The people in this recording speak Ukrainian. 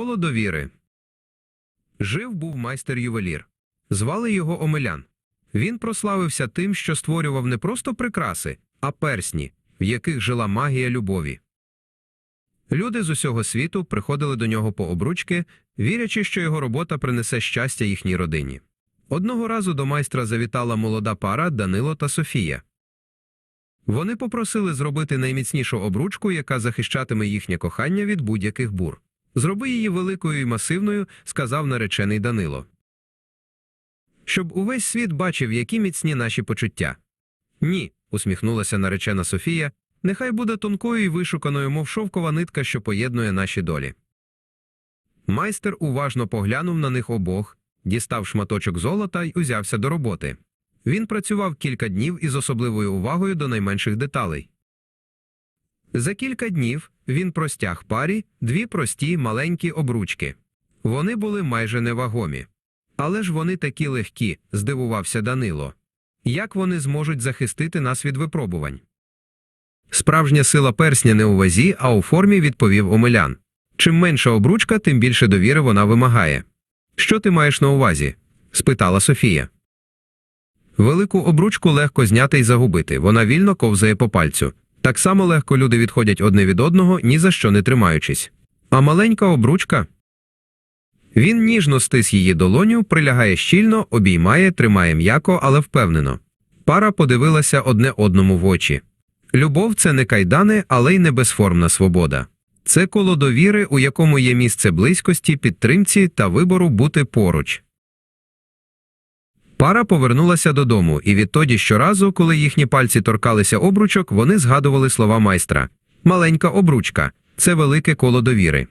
Коло довіри. Жив був майстер ювелір. Звали його Омелян. Він прославився тим, що створював не просто прикраси, а персні, в яких жила магія любові. Люди з усього світу приходили до нього по обручки, вірячи, що його робота принесе щастя їхній родині. Одного разу до майстра завітала молода пара Данило та Софія. Вони попросили зробити найміцнішу обручку, яка захищатиме їхнє кохання від будь-яких бур. Зроби її великою і масивною, сказав наречений Данило. Щоб увесь світ бачив, які міцні наші почуття. Ні, усміхнулася наречена Софія, нехай буде тонкою і вишуканою, мов шовкова нитка, що поєднує наші долі. Майстер уважно поглянув на них обох, дістав шматочок золота й узявся до роботи. Він працював кілька днів із особливою увагою до найменших деталей. За кілька днів він простяг парі дві прості маленькі обручки. Вони були майже невагомі. Але ж вони такі легкі, здивувався Данило. Як вони зможуть захистити нас від випробувань? Справжня сила персня не у вазі, а у формі відповів Омелян. Чим менша обручка, тим більше довіри вона вимагає. Що ти маєш на увазі? спитала Софія. Велику обручку легко зняти і загубити, вона вільно ковзає по пальцю. Так само легко люди відходять одне від одного, ні за що не тримаючись. А маленька обручка. Він ніжно стис її долоню, прилягає щільно, обіймає, тримає м'яко, але впевнено. Пара подивилася одне одному в очі. Любов це не кайдани, але й не безформна свобода. Це коло довіри, у якому є місце близькості, підтримці та вибору бути поруч. Пара повернулася додому, і відтоді щоразу, коли їхні пальці торкалися обручок, вони згадували слова майстра Маленька обручка це велике коло довіри.